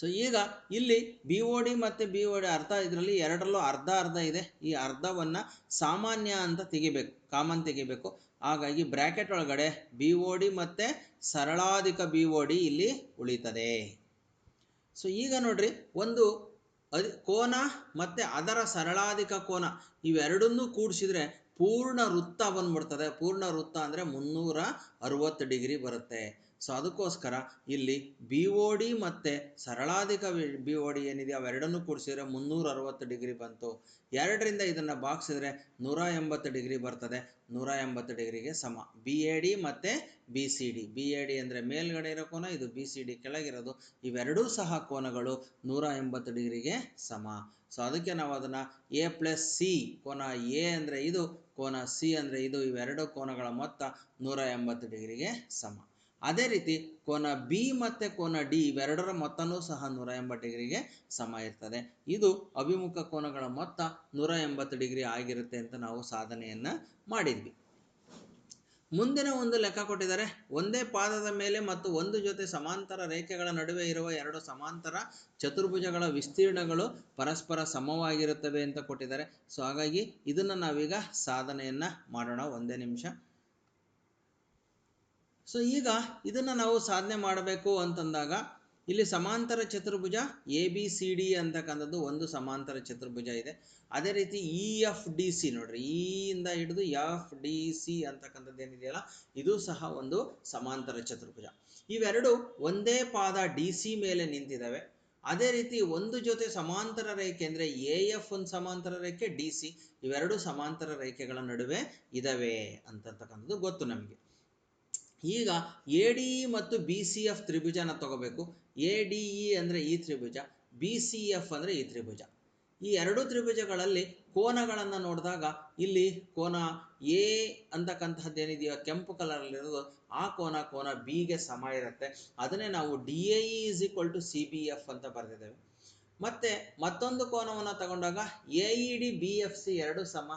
ಸೊ ಈಗ ಇಲ್ಲಿ ಬಿ ಓ ಡಿ ಮತ್ತು ಬಿ ಓ ಡಿ ಅರ್ಧ ಇದರಲ್ಲಿ ಎರಡರಲ್ಲೂ ಅರ್ಧ ಅರ್ಧ ಇದೆ. ಈ ಅರ್ಧವನ್ನು ಸಾಮಾನ್ಯ ಅಂತ ತೆಗಿಬೇಕು, ಕಾಮನ್ ತೆಗಿಬೇಕು. ಹಾಗಾಗಿ ಬ್ರ್ಯಾಕೆಟ್ ಒಳಗಡೆ ಬಿ ಓ ಡಿ ಮತ್ತು ಸರಳಾಧಿಕ ಬಿ ಓ ಡಿ ಇಲ್ಲಿ ಉಳಿತದೆ. ಸೊ ಈಗ ನೋಡ್ರಿ, ಒಂದು ಅದ್ ಕೋನ ಮತ್ತು ಅದರ ಸರಳಾಧಿಕ ಕೋನ ಇವೆರಡನ್ನೂ ಕೂಡಿಸಿದ್ರೆ ಪೂರ್ಣ ವೃತ್ತ ಬಂದ್ಬಿಡ್ತದೆ. ಪೂರ್ಣ ವೃತ್ತ ಅಂದರೆ ಮುನ್ನೂರ ಅರವತ್ತು ಡಿಗ್ರಿ ಬರುತ್ತೆ. ಸೊ ಅದಕ್ಕೋಸ್ಕರ ಇಲ್ಲಿ ಬಿ ಒ ಡಿ ಮತ್ತು ಸರಳಾಧಿಕ ಬಿ ಓ ಡಿ ಏನಿದೆ ಅವೆರಡನ್ನೂ ಕೂಡಿಸಿದರೆ ಮುನ್ನೂರ ಅರವತ್ತು ಡಿಗ್ರಿ ಬಂತು. ಎರಡರಿಂದ ಇದನ್ನು ಬಾಗಿಸಿದ್ರೆ ನೂರ ಎಂಬತ್ತು ಡಿಗ್ರಿ ಬರ್ತದೆ. ನೂರ ಎಂಬತ್ತು ಡಿಗ್ರಿಗೆ ಸಮ. ಬಿ ಎ ಡಿ ಮತ್ತು B C D B A D ಅಂದರೆ ಮೇಲ್ಗಡೆ ಇರೋ ಕೋನ, ಇದು ಬಿ ಸಿ ಡಿ ಕೆಳಗಿರೋದು. ಇವೆರಡೂ ಸಹ ಕೋನಗಳು ನೂರ ಎಂಬತ್ತು ಡಿಗ್ರಿಗೆ ಸಮ. ಸೊ ಅದಕ್ಕೆ ನಾವು ಅದನ್ನು ಎ ಪ್ಲಸ್ ಸಿ ಕೋನ ಎ ಅಂದರೆ ಇದು, ಕೋನ ಸಿ ಅಂದರೆ ಇದು, ಇವೆರಡು ಕೋನಗಳ ಮೊತ್ತ ನೂರ ಎಂಬತ್ತು ಡಿಗ್ರಿಗೆ ಸಮ. ಅದೇ ರೀತಿ ಕೋನ ಬಿ ಮತ್ತು ಕೋನ ಡಿ ಇವೆರಡರ ಮೊತ್ತನೂ ಸಹ ನೂರ ಎಂಬತ್ತು ಡಿಗ್ರಿಗೆ ಸಮ ಇರ್ತದೆ. ಇದು ಅಭಿಮುಖ ಕೋನಗಳ ಮೊತ್ತ ನೂರ ಎಂಬತ್ತು ಡಿಗ್ರಿ ಆಗಿರುತ್ತೆ ಅಂತ ನಾವು ಸಾಧನೆಯನ್ನು ಮಾಡಿದ್ವಿ. ಮುಂದಿನ ಒಂದು ಲೆಕ್ಕ ಕೊಟ್ಟಿದ್ದಾರೆ. ಒಂದೇ ಪಾದದ ಮೇಲೆ ಮತ್ತು ಒಂದು ಜೊತೆ ಸಮಾಂತರ ರೇಖೆಗಳ ನಡುವೆ ಇರುವ ಎರಡು ಸಮಾಂತರ ಚತುರ್ಭುಜಗಳ ವಿಸ್ತೀರ್ಣಗಳು ಪರಸ್ಪರ ಸಮವಾಗಿರುತ್ತವೆ ಅಂತ ಕೊಟ್ಟಿದ್ದಾರೆ. ಸೊ, ಹಾಗಾಗಿ ಇದನ್ನು ನಾವೀಗ ಸಾಧನೆಯನ್ನು ಮಾಡೋಣ. ಒಂದೇ ನಿಮಿಷ. ಸೊ ಈಗ ಇದನ್ನು ನಾವು ಸಾಧನೆ ಮಾಡಬೇಕು ಅಂತಂದಾಗ ಇಲ್ಲಿ ಸಮಾಂತರ ಚತುರ್ಭುಜ ಎ ಬಿ ಸಿ ಡಿ ಅಂತಕ್ಕಂಥದ್ದು ಒಂದು ಸಮಾಂತರ ಚತುರ್ಭುಜ ಇದೆ. ಅದೇ ರೀತಿ ಇ ಎಫ್ ಡಿ ಸಿ ನೋಡ್ರಿ. ಇ ಇಂದ ಹಿಡಿದು ಎಫ್ ಡಿ ಸಿ ಅಂತಕ್ಕಂಥದ್ದು ಏನಿದೆಯಲ್ಲ, ಇದು ಸಹ ಒಂದು ಸಮಾಂತರ ಚತುರ್ಭುಜ. ಇವೆರಡು ಒಂದೇ ಪಾದ ಡಿ ಸಿ ಮೇಲೆ ನಿಂತಿದ್ದಾವೆ ಅದೇ ರೀತಿ ಒಂದು ಜೊತೆ ಸಮಾಂತರ ರೇಖೆ ಅಂದರೆ ಎ ಎಫ್ ಒಂದು ಸಮಾಂತರ ರೇಖೆ ಡಿ ಸಿ ಇವೆರಡು ಸಮಾಂತರ ರೇಖೆಗಳ ನಡುವೆ ಇದಾವೆ ಅಂತಕ್ಕಂಥದ್ದು ಗೊತ್ತು ನಮಗೆ. ಈಗ ಎ ಡಿ ಇ ಮತ್ತು ಬಿ ಸಿ ಎಫ್ ತ್ರಿಭುಜನ ತಗೋಬೇಕು. ಎ ಡಿ ಇ ಅಂದರೆ ಈ ತ್ರಿಭುಜ, ಬಿ ಸಿ ಎಫ್ ಅಂದರೆ ಈ ತ್ರಿಭುಜ. ಈ ಎರಡು ತ್ರಿಭುಜಗಳಲ್ಲಿ ಕೋನಗಳನ್ನು ನೋಡಿದಾಗ ಇಲ್ಲಿ ಕೋನ ಎ ಅಂತಕ್ಕಂತಹದ್ದು ಏನಿದೆಯೋ ಕೆಂಪು ಕಲರಲ್ಲಿರೋದು, ಆ ಕೋನ ಕೋನ ಬಿಗೆ ಸಮ ಇರುತ್ತೆ. ಅದನ್ನೇ ನಾವು D A is equal to C B F ಅಂತ ಬರೆದಿದ್ದೇವೆ. ಮತ್ತೆ ಮತ್ತೊಂದು ಕೋನವನ್ನು ತಗೊಂಡಾಗ A E D, B F C ಎರಡು ಸಮ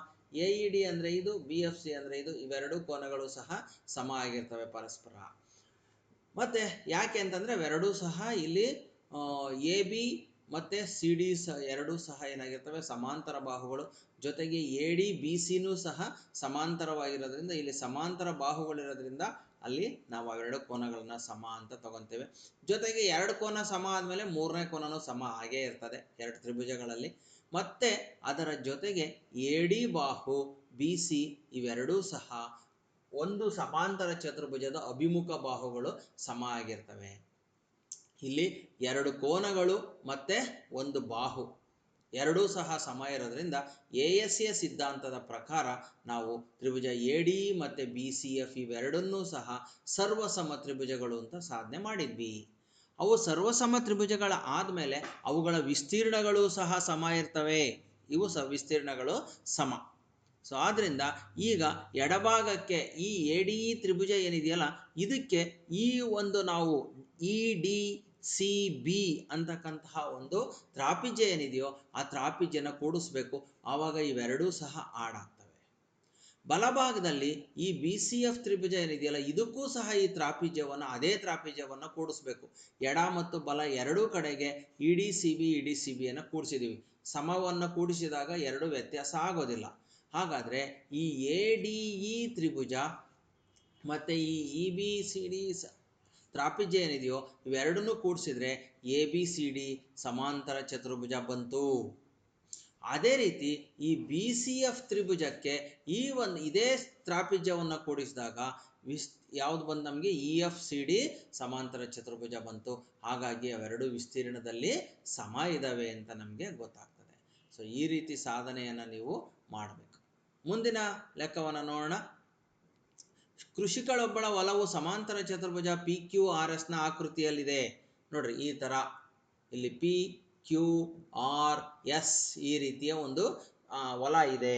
ಎ ಇ ಡಿ ಅಂದರೆ ಇದು ಬಿ ಎಫ್ ಸಿ ಅಂದರೆ ಇದು, ಇವೆರಡು ಕೋನಗಳು ಸಹ ಸಮ ಆಗಿರ್ತವೆ ಪರಸ್ಪರ. ಮತ್ತೆ ಯಾಕೆ ಅಂತಂದರೆ ಇವೆರಡೂ ಸಹ ಇಲ್ಲಿ ಎ ಬಿ ಮತ್ತು ಸಿ ಡಿ ಸಹ ಎರಡೂ ಸಹ ಏನಾಗಿರ್ತವೆ, ಸಮಾಂತರ ಬಾಹುಗಳು. ಜೊತೆಗೆ ಎ ಡಿ ಬಿ ಸಿನೂ ಸಹ ಸಮಾಂತರವಾಗಿರೋದ್ರಿಂದ, ಇಲ್ಲಿ ಸಮಾಂತರ ಬಾಹುಗಳಿರೋದ್ರಿಂದ ಅಲ್ಲಿ ನಾವು ಅವೆರಡು ಕೋನಗಳನ್ನ ಸಮ ಅಂತ ತಗೊಂತೇವೆ. ಜೊತೆಗೆ ಎರಡು ಕೋನ ಸಮ ಆದಮೇಲೆ ಮೂರನೇ ಕೋನನೂ ಸಮ ಹಾಗೇ ಇರ್ತದೆ ಎರಡು ತ್ರಿಭುಜಗಳಲ್ಲಿ. ಮತ್ತೆ ಅದರ ಜೊತೆಗೆ ಎಡಿ ಬಾಹು, ಬಿ ಸಿ ಇವೆರಡೂ ಸಹ ಒಂದು ಸಮಾಂತರ ಚತುರ್ಭುಜದ ಅಭಿಮುಖ ಬಾಹುಗಳು ಸಮ ಆಗಿರ್ತವೆ. ಇಲ್ಲಿ ಎರಡು ಕೋನಗಳು ಮತ್ತೆ ಒಂದು ಬಾಹು. ಎರಡೂ ಸಹ ಸಮ ಇರೋದ್ರಿಂದ ಎ ಎಸ್ ಎ ಸಿದ್ಧಾಂತದ ಪ್ರಕಾರ ನಾವು ತ್ರಿಭುಜ ಎ ಡಿ ಮತ್ತು ಬಿ ಸಿ ಎಫ್ ಇವೆರಡನ್ನೂ ಸಹ ಸರ್ವಸಮ ತ್ರಿಭುಜಗಳು ಅಂತ ಸಾಧನೆ ಮಾಡಿದ್ವಿ. ಅವು ಸರ್ವಸಮ ತ್ರಿಭುಜಗಳ ಆದಮೇಲೆ ಅವುಗಳ ವಿಸ್ತೀರ್ಣಗಳು ಸಹ ಸಮ ಇರ್ತವೆ. ಇವು ಸ ವಿಸ್ತೀರ್ಣಗಳು ಸಮ. ಸೊ ಆದ್ದರಿಂದ ಈಗ ಎಡಭಾಗಕ್ಕೆ ಈ ಎ ಡಿ ತ್ರಿಭುಜ ಏನಿದೆಯಲ್ಲ, ಇದಕ್ಕೆ ಈ ಒಂದು ನಾವು ಇ ಡಿ ಸಿ ಬಿ ಅಂತಕ್ಕಂತಹ ಒಂದು ತ್ರಾಪಿಜ ಏನಿದೆಯೋ ಆ ತ್ರಾಪಿಜ್ಯನ ಕೂಡಿಸ್ಬೇಕು. ಆವಾಗ ಇವೆರಡೂ ಸಹ ಆಡಾಗ್ತವೆ ಬಲಭಾಗದಲ್ಲಿ ಈ ಬಿ ಸಿ ಎಫ್ ತ್ರಿಭುಜ ಏನಿದೆಯಲ್ಲ, ಇದಕ್ಕೂ ಸಹ ಈ ತ್ರಾಪಿಜ್ಯವನ್ನು ಅದೇ ತ್ರಾಪಿಜ್ಯವನ್ನು ಕೂಡಿಸ್ಬೇಕು. ಎಡ ಮತ್ತು ಬಲ ಎರಡೂ ಕಡೆಗೆ E D C B, E D C ಬಿಯನ್ನು ಕೂಡಿಸಿದ್ದೀವಿ ಸಮವನ್ನು ಕೂಡಿಸಿದಾಗ ಎರಡು ವ್ಯತ್ಯಾಸ ಆಗೋದಿಲ್ಲ. ಹಾಗಾದರೆ ಈ ಎ ಡಿ ಇ ತ್ರಿಭುಜ ಮತ್ತು ಈ ಇ ಬಿ ಸಿ ಡಿ ತ್ರಾಪಿಜ್ಯ ಏನಿದೆಯೋ ಇವೆರಡನ್ನೂ ಕೂಡಿಸಿದ್ರೆ ಎ, ಬಿ, ಸಿ, ಡಿ ಸಮಾಂತರ ಚತುರ್ಭುಜ ಬಂತು. ಅದೇ ರೀತಿ ಈ ಬಿ, ಸಿ, ಎಫ್ ತ್ರಿಭುಜಕ್ಕೆ ಈ ಒಂದು ಇದೇ ತ್ರಾಪಿಜ್ಯವನ್ನು ಕೂಡಿಸಿದಾಗ ವಿಸ್, ಯಾವುದು ಬಂದು ನಮಗೆ ಇ, ಎಫ್, ಸಿ, ಡಿ ಸಮಾಂತರ ಚತುರ್ಭುಜ ಬಂತು. ಹಾಗಾಗಿ ಅವೆರಡು ವಿಸ್ತೀರ್ಣದಲ್ಲಿ ಸಮ ಇದ್ದಾವೆ ಅಂತ ನಮಗೆ ಗೊತ್ತಾಗ್ತದೆ. ಸೊ ಈ ರೀತಿ ಸಾಧನೆಯನ್ನು ನೀವು ಮಾಡಬೇಕು. ಮುಂದಿನ ಲೆಕ್ಕವನ್ನು ನೋಡೋಣ. ಕೃಷಿಕಳೊಬ್ಬಳ ಒಲವು ಸಮಾಂತರ ಚತುರ್ಭುಜ ಪಿ ಕ್ಯೂ ಆರ್ ಎಸ್ನ ಆಕೃತಿಯಲ್ಲಿದೆ. ನೋಡ್ರಿ, ಈ ಥರ ಇಲ್ಲಿ ಪಿ ಕ್ಯೂ ಆರ್ ಎಸ್ ಈ ರೀತಿಯ ಒಂದು ಒಲ ಇದೆ.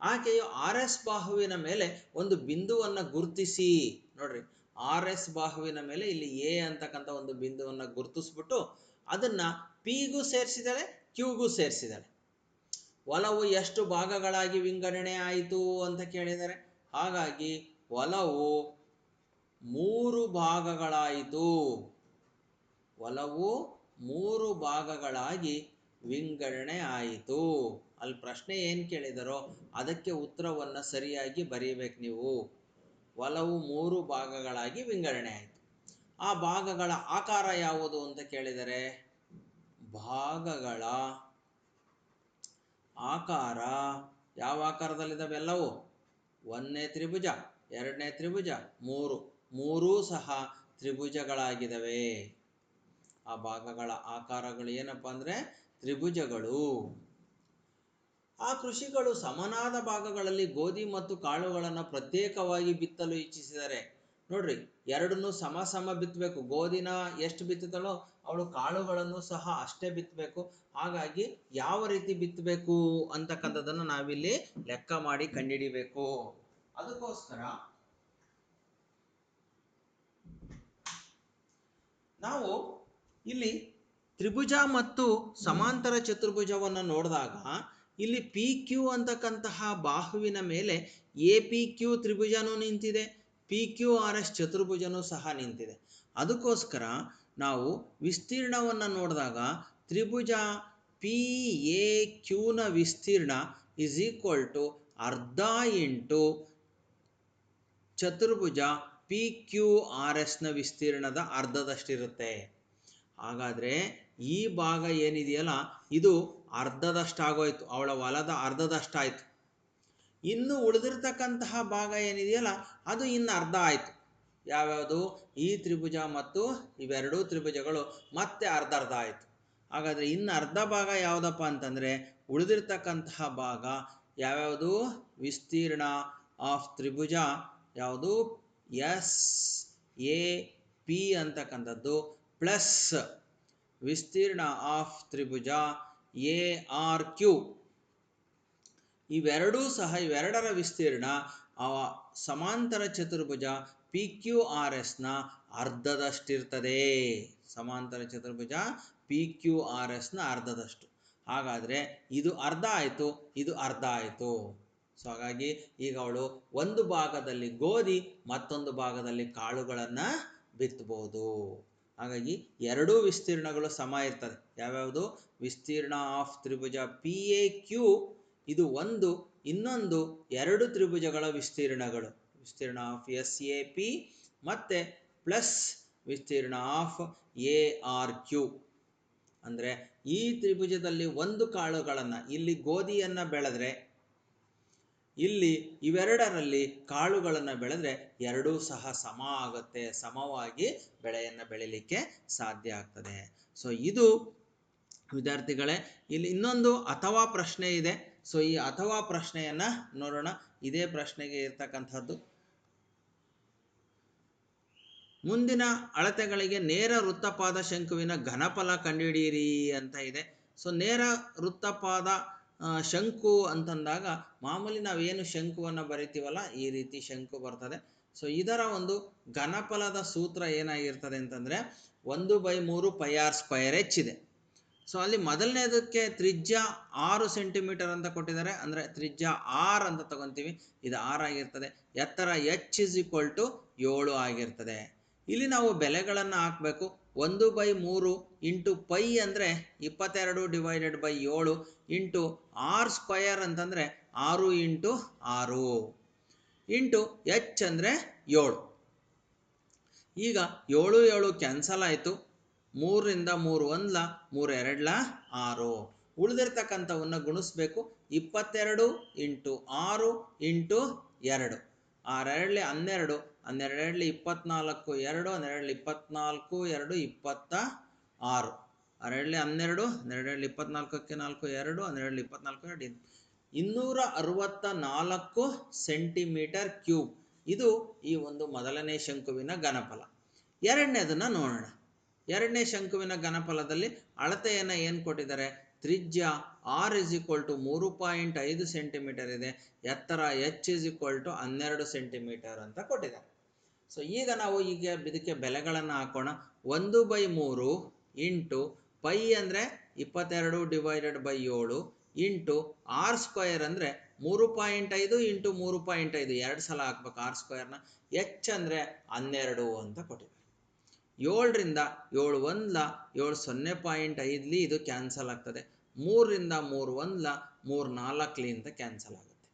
ಆಕೆಯು ಆರ್ ಎಸ್ ಬಾಹುವಿನ ಮೇಲೆ ಒಂದು ಬಿಂದುವನ್ನು ಗುರುತಿಸಿ. ನೋಡ್ರಿ ಆರ್ ಎಸ್ ಬಾಹುವಿನ ಮೇಲೆ ಇಲ್ಲಿ ಎ ಅಂತಕ್ಕಂಥ ಒಂದು ಬಿಂದುವನ್ನು ಗುರುತಿಸ್ಬಿಟ್ಟು ಅದನ್ನು ಪಿಗೂ ಸೇರಿಸಿದಾಳೆ ಕ್ಯೂಗೂ ಸೇರಿಸಿದಾಳೆ. ಒಲವು ಎಷ್ಟು ಭಾಗಗಳಾಗಿ ವಿಂಗಡಣೆ ಆಯಿತು ಅಂತ ಕೇಳಿದ್ದಾರೆ ಹಾಗಾಗಿ ಹೊಲವು ಮೂರು ಭಾಗಗಳಾಯಿತು. ಒಲವು ಮೂರು ಭಾಗಗಳಾಗಿ ವಿಂಗಡಣೆ ಆಯಿತು. ಅಲ್ಲಿ ಪ್ರಶ್ನೆ ಏನು ಕೇಳಿದರೋ ಅದಕ್ಕೆ ಉತ್ತರವನ್ನು ಸರಿಯಾಗಿ ಬರೀಬೇಕು ನೀವು. ಒಲವು ಮೂರು ಭಾಗಗಳಾಗಿ ವಿಂಗಡಣೆ ಆಯಿತು. ಆ ಭಾಗಗಳ ಆಕಾರ ಯಾವುದು ಅಂತ ಕೇಳಿದರೆ ಭಾಗಗಳ ಆಕಾರ. ಯಾವ ಆಕಾರದಲ್ಲಿದ್ದಾವೆಲ್ಲವೂ ಒಂದೇ ಒಂದನೇ ತ್ರಿಭುಜ. ಎರಡನೇ ತ್ರಿಭುಜ, ಮೂರು. ಮೂರೂ ಸಹ ತ್ರಿಭುಜಗಳಾಗಿದ್ದಾವೆ ಆ ಭಾಗಗಳ ಆಕಾರಗಳು ಏನಪ್ಪ ಅಂದರೆ ತ್ರಿಭುಜಗಳು. ಆ ಕೃಷಿಗಳು ಸಮನಾದ ಭಾಗಗಳಲ್ಲಿ ಗೋಧಿ ಮತ್ತು ಕಾಳುಗಳನ್ನು ಪ್ರತ್ಯೇಕವಾಗಿ ಬಿತ್ತಲು ಇಚ್ಛಿಸಿದರೆ, ನೋಡ್ರಿ, ಎರಡನ್ನೂ ಸಮ ಸಮ ಬಿತ್ತಬೇಕು ಗೋಧಿನ ಎಷ್ಟು ಬಿತ್ತುತ್ತಾಳೋ ಅವಳು ಕಾಳುಗಳನ್ನು ಸಹ ಅಷ್ಟೇ ಬಿತ್ತಬೇಕು ಹಾಗಾಗಿ ಯಾವ ರೀತಿ ಬಿತ್ತಬೇಕು ಅಂತಕ್ಕಂಥದ್ದನ್ನು ನಾವಿಲ್ಲಿ ಲೆಕ್ಕ ಮಾಡಿ ಕಂಡುಹಿಡಿಬೇಕು. ಅದಕ್ಕೋಸ್ಕರ ನಾವು ಇಲ್ಲಿ ತ್ರಿಭುಜ ಮತ್ತು ಸಮಾಂತರ ಚತುರ್ಭುಜವನ್ನು ನೋಡಿದಾಗ ಇಲ್ಲಿ ಪಿ ಕ್ಯೂ ಅಂತಕ್ಕಂತಹ ಬಾಹುವಿನ ಮೇಲೆ ಎ ಪಿ ಕ್ಯೂ ತ್ರಿಭುಜನೂ ನಿಂತಿದೆ ಪಿ ಕ್ಯೂ ಆರ್ ಎಸ್ ಚತುರ್ಭುಜನೂ ಸಹ ನಿಂತಿದೆ. ಅದಕ್ಕೋಸ್ಕರ ನಾವು ವಿಸ್ತೀರ್ಣವನ್ನು ನೋಡಿದಾಗ ತ್ರಿಭುಜ ಪಿ ಎ ಕ್ಯೂನ ವಿಸ್ತೀರ್ಣ ಇಸ್ ಈಕ್ವಲ್ ಟು ಅರ್ಧ ಇಂಟು ಚತುರ್ಭುಜ ಪಿ ಕ್ಯೂ ಆರ್ ಎಸ್ನ ವಿಸ್ತೀರ್ಣದ ಅರ್ಧದಷ್ಟಿರುತ್ತೆ. ಹಾಗಾದರೆ ಈ ಭಾಗ ಏನಿದೆಯಲ್ಲ, ಇದು ಅರ್ಧದಷ್ಟಾಗೋಯ್ತು. ಅವಳ ಹೊಲದ ಅರ್ಧದಷ್ಟಾಯಿತು. ಇನ್ನು ಉಳಿದಿರ್ತಕ್ಕಂತಹ ಭಾಗ ಏನಿದೆಯಲ್ಲ, ಅದು ಇನ್ನು ಅರ್ಧ ಆಯಿತು. ಯಾವ್ಯಾವುದು? ಈ ತ್ರಿಭುಜ ಮತ್ತು ಇವೆರಡೂ ತ್ರಿಭುಜಗಳು ಮತ್ತೆ ಅರ್ಧ ಅರ್ಧ ಆಯಿತು. ಹಾಗಾದರೆ ಇನ್ನು ಅರ್ಧ ಭಾಗ ಯಾವುದಪ್ಪ ಅಂತಂದರೆ, ಉಳಿದಿರ್ತಕ್ಕಂತಹ ಭಾಗ ಯಾವ್ಯಾವುದು? ವಿಸ್ತೀರ್ಣ ಆಫ್ ತ್ರಿಭುಜ ಯಾವುದು? ಎಸ್, ಎ, ಪಿ ಅಂತಕ್ಕಂಥದ್ದು ಪ್ಲಸ್ ವಿಸ್ತೀರ್ಣ ಆಫ್ ತ್ರಿಭುಜ ಎ, ಆರ್, ಕ್ಯೂ. ಇವೆರಡೂ ಸಹ, ಇವೆರಡರ ವಿಸ್ತೀರ್ಣ ಆ ಸಮಾಂತರ ಚತುರ್ಭುಜ ಪಿ, ಕ್ಯೂ, ಆರ್ ಎಸ್ನ ಅರ್ಧದಷ್ಟಿರ್ತದೆ. ಸಮಾಂತರ ಚತುರ್ಭುಜ ಪಿ, ಕ್ಯೂ, ಆರ್ ಎಸ್ನ ಅರ್ಧದಷ್ಟು. ಹಾಗಾದರೆ ಇದು ಅರ್ಧ ಆಯಿತು, ಇದು ಅರ್ಧ ಆಯಿತು. ಸೊ ಹಾಗಾಗಿ ಈಗ ಅವಳು ಒಂದು ಭಾಗದಲ್ಲಿ ಗೋಧಿ, ಮತ್ತೊಂದು ಭಾಗದಲ್ಲಿ ಕಾಳುಗಳನ್ನು ಬಿತ್ತಬಹುದು ಹಾಗಾಗಿ ಎರಡೂ ವಿಸ್ತೀರ್ಣಗಳು ಸಮ ಇರ್ತದೆ. ಯಾವ್ಯಾವುದು? ವಿಸ್ತೀರ್ಣ ಆಫ್ ತ್ರಿಭುಜ ಪಿ ಎ ಕ್ಯೂ ಇದು ಒಂದು, ಇನ್ನೊಂದು ಎರಡು ತ್ರಿಭುಜಗಳ ವಿಸ್ತೀರ್ಣಗಳು. ವಿಸ್ತೀರ್ಣ ಆಫ್ ಎಸ್ ಎ ಪಿ ಮತ್ತು ಪ್ಲಸ್ ವಿಸ್ತೀರ್ಣ ಆಫ್ ಎ ಆರ್ ಕ್ಯೂ ಅಂದರೆ ಈ ತ್ರಿಭುಜದಲ್ಲಿ ಒಂದು ಕಾಳುಗಳನ್ನು, ಇಲ್ಲಿ ಗೋಧಿಯನ್ನು ಬೆಳೆದ್ರೆ ಇಲ್ಲಿ ಇವೆರಡರಲ್ಲಿ ಕಾಳುಗಳನ್ನು ಬೆಳೆದ್ರೆ ಎರಡೂ ಸಹ ಸಮ ಆಗುತ್ತೆ, ಸಮವಾಗಿ ಬೆಳೆಯನ್ನು ಬೆಳೀಲಿಕ್ಕೆ ಸಾಧ್ಯ ಆಗ್ತದೆ. ಸೊ ಇದು ವಿದ್ಯಾರ್ಥಿಗಳೇ, ಇಲ್ಲಿ ಇನ್ನೊಂದು ಅಥವಾ ಪ್ರಶ್ನೆ ಇದೆ. ಸೊ ಈ ಅಥವಾ ಪ್ರಶ್ನೆಯನ್ನ ನೋಡೋಣ. ಇದೇ ಪ್ರಶ್ನೆಗೆ ಇರ್ತಕ್ಕಂಥದ್ದು. ಮುಂದಿನ ಅಳತೆಗಳಿಗೆ ನೇರ ವೃತ್ತಪಾದ ಶಂಕುವಿನ ಘನಫಲ ಕಂಡುಹಿಡಿಯಿರಿ ಅಂತ ಇದೆ. ಸೊ ನೇರ ವೃತ್ತಪಾದ ಶಂಕು ಅಂತಂದಾಗ ಮಾಮೂಲಿ ನಾವೇನು ಶಂಕುವನ್ನು ಬರಿತೀವಲ್ಲ, ಈ ರೀತಿ ಶಂಕು ಬರ್ತದೆ. ಸೊ ಇದರ ಒಂದು ಘನಫಲದ ಸೂತ್ರ ಏನಾಗಿರ್ತದೆ ಅಂತಂದರೆ ಒಂದು ಬೈ ಮೂರು ಪೈ ಆರ್ ಸ್ಕ್ವಯರ್ ಎಚ್ ಇದೆ. ಸೊ ಅಲ್ಲಿ ಮೊದಲನೇದಕ್ಕೆ ತ್ರಿಜ್ಯ ಆರು ಸೆಂಟಿಮೀಟರ್ ಅಂತ ಕೊಟ್ಟಿದ್ದಾರೆ. ಅಂದರೆ ತ್ರಿಜ್ಯ ಆರ್ ಅಂತ ತಗೊಂತೀವಿ. ಇದು ಆರ್ ಆಗಿರ್ತದೆ. ಎತ್ತರ ಎಚ್ ಇಸ್ ಈಕ್ವಲ್ ಟು ಏಳು ಆಗಿರ್ತದೆ. ಇಲ್ಲಿ ನಾವು ಬೆಲೆಗಳನ್ನು ಹಾಕಬೇಕು. ಒಂದು ಬೈ ಮೂರು ಇಂಟು ಪೈ ಅಂದರೆ ಇಪ್ಪತ್ತೆರಡು ಡಿವೈಡೆಡ್ ಬೈ ಏಳು ಇಂಟು ಆರ್ ಸ್ಕ್ವಯರ್ ಅಂತಂದರೆ ಆರು ಇಂಟು ಆರು. ಇಂಟು ಎಚ್ ಅಂದರೆ ಏಳು. ಈಗ ಏಳು ಏಳು ಕ್ಯಾನ್ಸಲ್ ಆಯಿತು. ಮೂರರಿಂದ ಮೂರು ಒಂದ್ಲ, ಮೂರು ಎರಡ್ಲ ಆರು. ಉಳಿದಿರ್ತಕ್ಕಂಥವನ್ನು ಗುಣಿಸ್ಬೇಕು. ಇಪ್ಪತ್ತೆರಡು ಇಂಟು ಆರು ಇಂಟು ಎರಡು. ಆರೆರಡ್ಲಿ ಹನ್ನೆರಡು ಹನ್ನೆರಡರಲ್ಲಿ ಇಪ್ಪತ್ನಾಲ್ಕು ಎರಡು ಹನ್ನೆರಡರಲ್ಲಿ ಇಪ್ಪತ್ನಾಲ್ಕು ಎರಡು ಇಪ್ಪತ್ತ ಆರು. ಹನ್ನೆರಡು ಹನ್ನೆರಡು ಹನ್ನೆರಡು ಇಪ್ಪತ್ನಾಲ್ಕಕ್ಕೆ ನಾಲ್ಕು, ಎರಡು ಹನ್ನೆರಡು ಇಪ್ಪತ್ನಾಲ್ಕು, ಎರಡು. ಇನ್- ಇನ್ನೂರ ಅರವತ್ತ ನಾಲ್ಕು ಸೆಂಟಿಮೀಟರ್ ಕ್ಯೂಬ್. ಇದು ಈ ಒಂದು ಮೊದಲನೇ ಶಂಕುವಿನ ಘನಫಲ. ಎರಡನೇದನ್ನ ನೋಡೋಣ. ಎರಡನೇ ಶಂಕುವಿನ ಘನಫಲದಲ್ಲಿ ಅಳತೆಯನ್ನು ಏನು ಕೊಟ್ಟಿದ್ದಾರೆ? ತ್ರಿಜ್ಯ ಆರ್ ಇಸ್ ಈಕ್ವಲ್ ಟು ಮೂರು ಪಾಯಿಂಟ್ ಐದು ಸೆಂಟಿಮೀಟರ್ ಇದೆ. ಎತ್ತರ ಎಚ್ ಇಸ್ ಈಕ್ವಲ್ ಟು ಹನ್ನೆರಡು ಸೆಂಟಿಮೀಟರ್ ಅಂತ ಕೊಟ್ಟಿದ್ದಾರೆ. ಸೊ ಈಗ ನಾವು ಈಗ ಇದಕ್ಕೆ ಬೆಲೆಗಳನ್ನು ಹಾಕೋಣ. ಒಂದು ಬೈ ಮೂರು ಇಂಟು ಪೈ ಅಂದರೆ ಇಪ್ಪತ್ತೆರಡು ಡಿವೈಡೆಡ್ ಬೈ ಏಳು ಇಂಟು ಆರ್ ಸ್ಕ್ವಯರ್ ಅಂದರೆ ಮೂರು ಪಾಯಿಂಟ್ ಐದು ಇಂಟು ಮೂರು ಪಾಯಿಂಟ್ ಐದು. ಎರಡು ಸಲ ಹಾಕ್ಬೇಕು ಆರ್ ಸ್ಕ್ವಯರ್ನ ಎಚ್ ಅಂದರೆ ಹನ್ನೆರಡು ಅಂತ ಕೊಟ್ಟಿದ್ದಾರೆ. ಏಳರಿಂದ ಏಳು ಒಂದ್ಲ, ಏಳು ಸೊನ್ನೆ ಪಾಯಿಂಟ್ ಐದ್ಲಿ ಇದು ಕ್ಯಾನ್ಸಲ್ ಆಗ್ತದೆ. ಮೂರರಿಂದ ಮೂರು ಒಂದ್ಲ, ಮೂರು ನಾಲ್ಕಲಿ ಅಂತ ಕ್ಯಾನ್ಸಲ್ ಆಗುತ್ತೆ.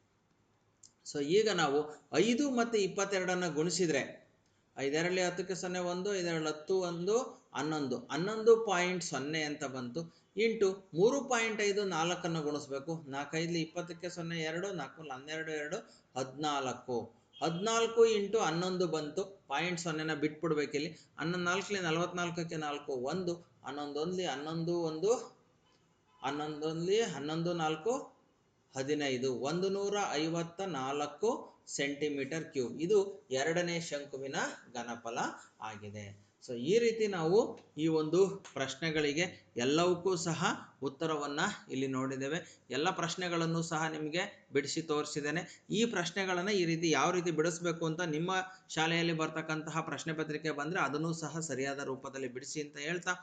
ಸೊ, ಈಗ ನಾವು ಐದು ಮತ್ತು ಇಪ್ಪತ್ತೆರಡನ್ನು ಗುಣಿಸಿದರೆ ಐದೆರಡಲಿ ಹತ್ತಕ್ಕೆ ಸೊನ್ನೆ ಒಂದು ಐದೆರಡು ಹತ್ತು ಒಂದು ಹನ್ನೊಂದು. ಹನ್ನೊಂದು ಪಾಯಿಂಟ್ ಸೊನ್ನೆ ಅಂತ ಬಂತು. ಇಂಟು ಮೂರು ಪಾಯಿಂಟ್ ಐದು ನಾಲ್ಕನ್ನು ಗುಣಿಸ್ಬೇಕು. ನಾಲ್ಕೈದು ಇಪ್ಪತ್ತಕ್ಕೆ ಸೊನ್ನೆ ಎರಡು, ನಾಲ್ಕು ಹನ್ನೆರಡು ಎರಡು, ಹದಿನಾಲ್ಕು. ಹದಿನಾಲ್ಕು ಇಂಟು ಹನ್ನೊಂದು ಬಂತು. ಪಾಯಿಂಟ್ ಸೊನ್ನೆನ ಬಿಟ್ಬಿಡ್ಬೇಕಿಲ್ಲಿ. ಹನ್ನೊಂದು ನಾಲ್ಕಲಿ ನಲವತ್ನಾಲ್ಕಕ್ಕೆ ನಾಲ್ಕು, ಒಂದು. ಹನ್ನೊಂದೊಂದು ಹನ್ನೊಂದು, ಒಂದು. ಹನ್ನೊಂದೊಂದ್ಲಿ ಹನ್ನೊಂದು, ನಾಲ್ಕು, ಹದಿನೈದು. ಒಂದು ನೂರ ಐವತ್ತ ನಾಲ್ಕು ಸೆಂಟಿಮೀಟರ್ ಕ್ಯೂಬ್. ಇದು ಎರಡನೇ ಶಂಕುವಿನ ಘನಫಲ ಆಗಿದೆ. ಸೊ ಈ ರೀತಿ ನಾವು ಈ ಒಂದು ಪ್ರಶ್ನೆಗಳಿಗೆ ಎಲ್ಲವಕ್ಕೂ ಸಹ ಉತ್ತರವನ್ನು ಇಲ್ಲಿ ನೋಡಿದ್ದೇವೆ. ಎಲ್ಲ ಪ್ರಶ್ನೆಗಳನ್ನು ಸಹ ನಿಮಗೆ ಬಿಡಿಸಿ ತೋರಿಸಿದ್ದೇನೆ. ಈ ಪ್ರಶ್ನೆಗಳನ್ನು ಈ ರೀತಿ ಯಾವ ರೀತಿ ಬಿಡಿಸ್ಬೇಕು ಅಂತ ನಿಮ್ಮ ಶಾಲೆಯಲ್ಲಿ ಬರ್ತಕ್ಕಂತಹ ಪ್ರಶ್ನೆ ಪತ್ರಿಕೆ ಬಂದರೆ ಅದನ್ನು ಸಹ ಸರಿಯಾದ ರೂಪದಲ್ಲಿ ಬಿಡಿಸಿ ಅಂತ ಹೇಳ್ತಾ.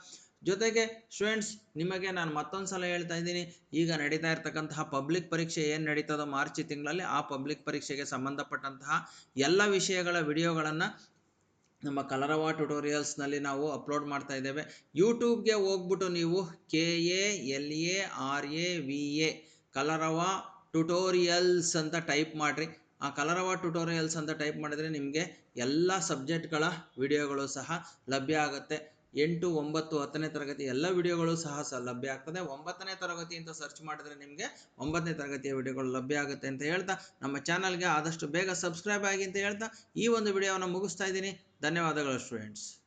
ಜೊತೆಗೆ ಸ್ಟೂಡೆಂಟ್ಸ್, ನಿಮಗೆ ನಾನು ಮತ್ತೊಂದು ಸಲ ಹೇಳ್ತಾ ಇದ್ದೀನಿ. ಈಗ ನಡೀತಾ ಇರ್ತಕ್ಕಂತಹ ಪಬ್ಲಿಕ್ ಪರೀಕ್ಷೆ ಏನು ನಡೀತದೋ ಮಾರ್ಚ್ ತಿಂಗಳಲ್ಲಿ ಆ ಪಬ್ಲಿಕ್ ಪರೀಕ್ಷೆಗೆ ಸಂಬಂಧಪಟ್ಟಂತಹ ಎಲ್ಲ ವಿಷಯಗಳ ವಿಡಿಯೋಗಳನ್ನು ನಮ್ಮ ಕಲರವ ಟ್ಯುಟೋರಿಯಲ್ಸ್ನಲ್ಲಿ ನಾವು ಅಪ್ಲೋಡ್ ಮಾಡ್ತಾ ಇದ್ದೇವೆ. ಯೂಟ್ಯೂಬ್ಗೆ ಹೋಗ್ಬಿಟ್ಟು ನೀವು K A L A R A V A Kalarava tutorials ಅಂತ ಟೈಪ್ ಮಾಡಿರಿ. ಆ ಕಲರವ ಟ್ಯುಟೋರಿಯಲ್ಸ್ ಅಂತ ಟೈಪ್ ಮಾಡಿದರೆ ನಿಮಗೆ ಎಲ್ಲ ಸಬ್ಜೆಕ್ಟ್ಗಳ ವಿಡಿಯೋಗಳು ಸಹ ಲಭ್ಯ ಆಗುತ್ತೆ. ಎಂಟು, ಒಂಬತ್ತು, ಹತ್ತನೇ ತರಗತಿ ಎಲ್ಲ ವಿಡಿಯೋಗಳು ಸಹ ಲಭ್ಯ ಆಗ್ತದೆ. ಒಂಬತ್ತನೇ ತರಗತಿ ಅಂತ ಸರ್ಚ್ ಮಾಡಿದ್ರೆ ನಿಮಗೆ ಒಂಬತ್ತನೇ ತರಗತಿಯ ವಿಡಿಯೋಗಳು ಲಭ್ಯ ಆಗುತ್ತೆ ಅಂತ ಹೇಳ್ತಾ, ನಮ್ಮ ಚಾನಲ್ಗೆ ಆದಷ್ಟು ಬೇಗ ಸಬ್ಸ್ಕ್ರೈಬ್ ಆಗಿ ಅಂತ ಹೇಳ್ತಾ, ಈ ಒಂದು ವಿಡಿಯೋವನ್ನು ಮುಗಿಸ್ತಾ ಇದ್ದೀನಿ. ಧನ್ಯವಾದಗಳು ಸ್ಟೂಡೆಂಟ್ಸ್